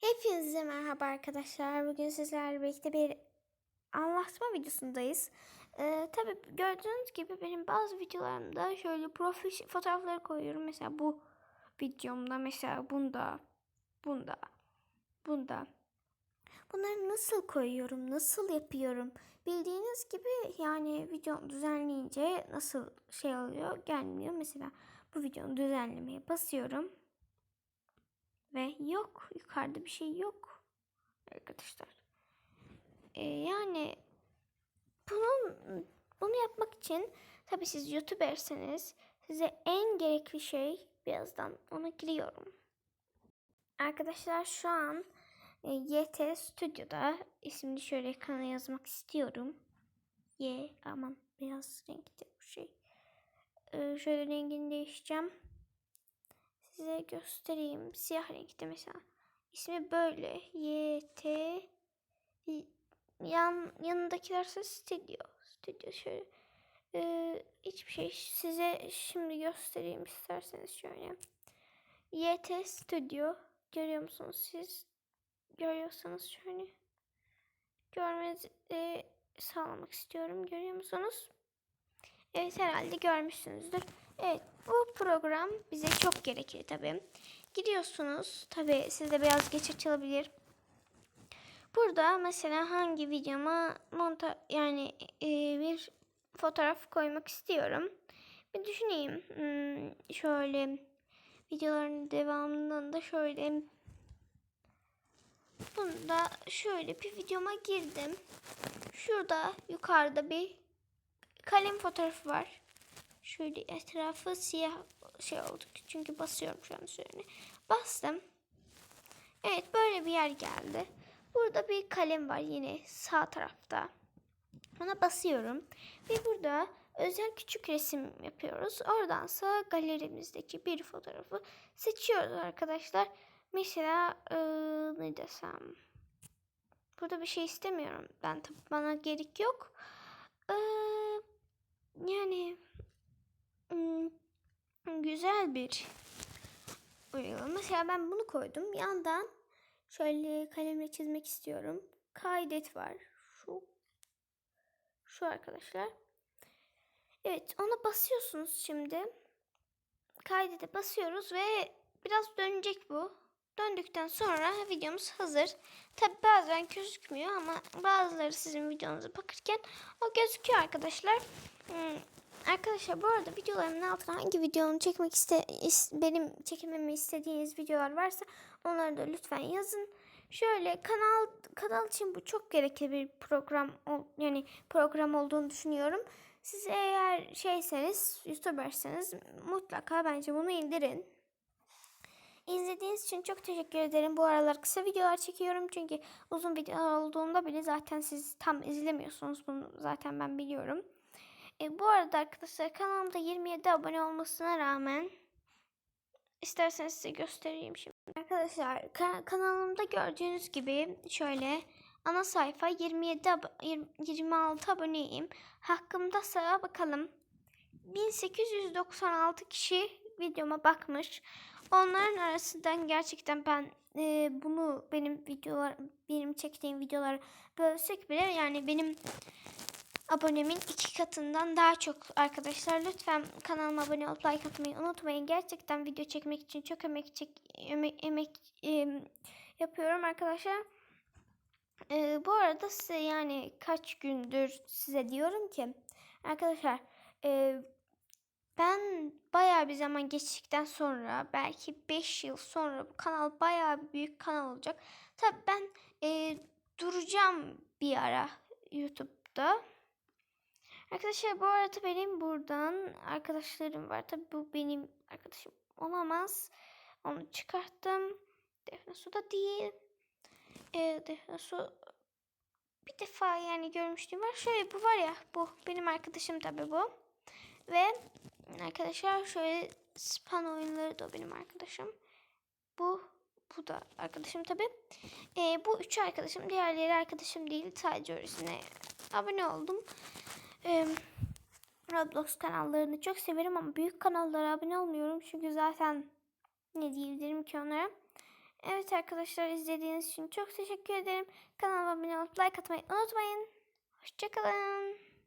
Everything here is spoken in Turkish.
Hepinize merhaba arkadaşlar. Bugün sizlerle birlikte bir anlatma videosundayız. Ee, Tabi gördüğünüz gibi benim bazı videolarımda şöyle profil fotoğrafları koyuyorum. Mesela bu videomda, mesela bunda, bunda, bunda. Bunları nasıl koyuyorum, nasıl yapıyorum? Bildiğiniz gibi yani video düzenleyince nasıl şey oluyor gelmiyor. Mesela bu videonun düzenlemeye basıyorum. Ve yok. Yukarıda bir şey yok. Arkadaşlar. Ee, yani bunun bunu yapmak için tabi siz YouTuber'seniz size en gerekli şey birazdan ona giriyorum. Arkadaşlar şu an e, YT Studio'da ismini şöyle ekrana yazmak istiyorum. Y aman beyaz renkte bu şey. Ee, şöyle rengini değiştireceğim size göstereyim. Siyah renkte mesela. İsmi böyle. Y, T, yan, yanındakiler ise stüdyo. Stüdyo şöyle. Ee, hiçbir şey size şimdi göstereyim isterseniz şöyle. YT Studio. Görüyor musunuz siz? Görüyorsanız şöyle. Görmenizi e, sağlamak istiyorum. Görüyor musunuz? Evet herhalde görmüşsünüzdür. Evet program bize çok gerekli tabi. Gidiyorsunuz tabi sizde biraz geç açılabilir. Burada mesela hangi videoma monta yani e, bir fotoğraf koymak istiyorum. Bir düşüneyim. Hmm, şöyle videoların devamından da şöyle bunda şöyle bir videoma girdim. Şurada yukarıda bir kalem fotoğrafı var. Şöyle etrafı siyah şey oldu. Çünkü basıyorum şu an üzerine. Bastım. Evet böyle bir yer geldi. Burada bir kalem var yine sağ tarafta. Ona basıyorum. Ve burada özel küçük resim yapıyoruz. Oradansa galerimizdeki bir fotoğrafı seçiyoruz arkadaşlar. Mesela ee, ne desem. Burada bir şey istemiyorum. Ben tabii bana gerek yok. Ee, yani güzel bir uygulama. Mesela ben bunu koydum. Yandan şöyle kalemle çizmek istiyorum. Kaydet var. Şu şu arkadaşlar. Evet ona basıyorsunuz şimdi. Kaydete basıyoruz ve biraz dönecek bu. Döndükten sonra videomuz hazır. Tabi bazen gözükmüyor ama bazıları sizin videonuza bakırken o gözüküyor arkadaşlar. Hmm, Arkadaşlar bu arada videolarımın altına hangi videonu çekmek iste benim çekmemi istediğiniz videolar varsa onları da lütfen yazın. Şöyle kanal kanal için bu çok gerekli bir program yani program olduğunu düşünüyorum. Siz eğer şeyseniz YouTuber'seniz mutlaka bence bunu indirin. İzlediğiniz için çok teşekkür ederim. Bu aralar kısa videolar çekiyorum çünkü uzun videolar olduğunda bile zaten siz tam izlemiyorsunuz. Bunu zaten ben biliyorum. E, bu arada arkadaşlar kanalımda 27 abone olmasına rağmen isterseniz size göstereyim şimdi. Arkadaşlar ka- kanalımda gördüğünüz gibi şöyle ana sayfa 27 ab 26 aboneyim. Hakkımda sıra bakalım. 1896 kişi videoma bakmış. Onların arasından gerçekten ben e, bunu benim videolar benim çektiğim videolar bölsek bile yani benim abonemin iki katından daha çok arkadaşlar. Lütfen kanalıma abone olup like atmayı unutmayın. Gerçekten video çekmek için çok emek çek emek, emek e, yapıyorum arkadaşlar. E, bu arada size yani kaç gündür size diyorum ki arkadaşlar e, ben bayağı bir zaman geçtikten sonra belki 5 yıl sonra bu kanal bayağı bir büyük kanal olacak. Tabi ben e, duracağım bir ara YouTube'da. Arkadaşlar bu arada benim buradan arkadaşlarım var. Tabi bu benim arkadaşım olamaz. Onu çıkarttım. Defne da değil. Ee, Defne bir defa yani görmüştüm var. Şöyle bu var ya bu benim arkadaşım tabi bu. Ve arkadaşlar şöyle span oyunları da benim arkadaşım. Bu bu da arkadaşım tabi. Ee, bu üç arkadaşım. Diğerleri arkadaşım değil. Sadece öylesine abone oldum. Roblox kanallarını çok severim ama büyük kanallara abone olmuyorum. Çünkü zaten ne diyebilirim ki onlara. Evet arkadaşlar izlediğiniz için çok teşekkür ederim. Kanalıma abone olup like atmayı unutmayın. Hoşçakalın.